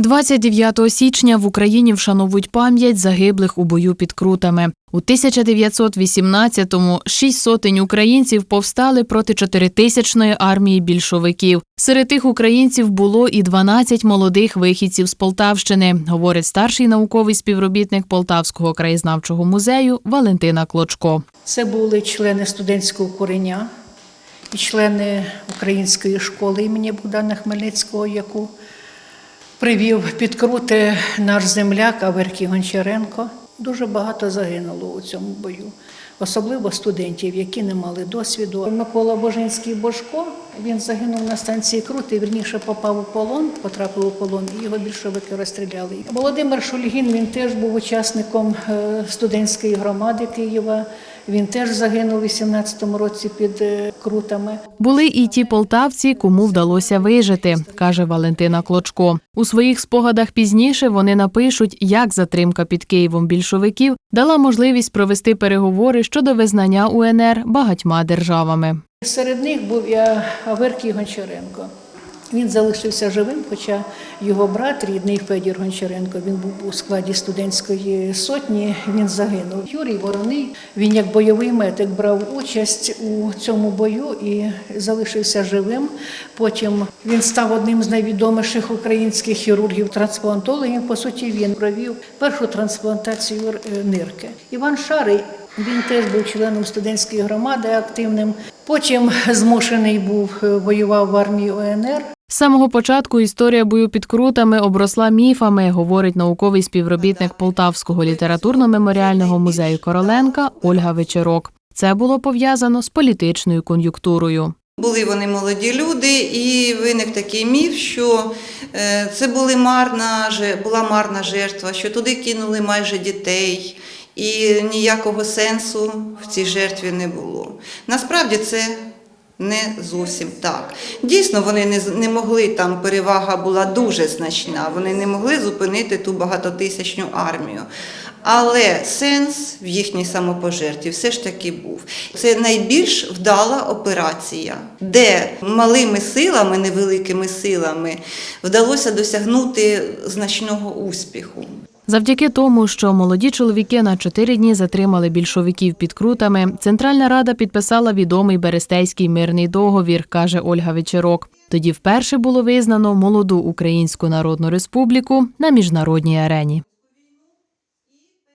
29 січня в Україні вшановують пам'ять загиблих у бою під Крутами. У 1918-му шість сотень українців повстали проти чотиритисячної армії більшовиків. Серед тих українців було і 12 молодих вихідців з Полтавщини, говорить старший науковий співробітник Полтавського краєзнавчого музею Валентина Клочко. Це були члени студентського кореня і члени української школи імені Богдана Хмельницького, яку привів підкрути наш земляк Аверкій Гончаренко. Дуже багато загинуло у цьому бою, особливо студентів, які не мали досвіду. Микола Божинський Божко він загинув на станції Крути, вірніше попав у полон, потрапив у полон, і його більшовики розстріляли. Володимир Шульгін він теж був учасником е, студентської громади Києва. Він теж загинув у 18-му році під е, крутами. Були і ті полтавці, кому вдалося вижити, каже Валентина Клочко. У своїх спогадах пізніше вони напишуть, як затримка під Києвом більшовиків дала можливість провести переговори щодо визнання УНР багатьма державами. Серед них був і Аверкій Гончаренко. Він залишився живим, хоча його брат, рідний Федір Гончаренко, він був у складі студентської сотні. Він загинув. Юрій Вороний, він як бойовий медик брав участь у цьому бою і залишився живим. Потім він став одним з найвідоміших українських хірургів-трансплантологів. По суті, він провів першу трансплантацію е, нирки. Іван Шарий. Він теж був членом студентської громади активним. Потім змушений був е, воював в армії ОНР. З самого початку історія бою під крутами обросла міфами, говорить науковий співробітник Полтавського літературно-меморіального музею Короленка Ольга Вечерок. Це було пов'язано з політичною кон'юнктурою. Були вони молоді люди, і виник такий міф, що е, це були марна, була марна жертва, що туди кинули майже дітей, і ніякого сенсу в цій жертві не було. Насправді це не зовсім так. Дійсно, вони не, не могли, там перевага була дуже значна, вони не могли зупинити ту багатотисячну армію. Але сенс в їхній самопожертві все ж таки був. Це найбільш вдала операція, де малими силами, невеликими силами вдалося досягнути значного успіху. Завдяки тому, що молоді чоловіки на чотири дні затримали більшовиків під крутами, Центральна Рада підписала відомий Берестейський мирний договір, каже Ольга Вечерок. Тоді вперше було визнано молоду Українську Народну Республіку на міжнародній арені.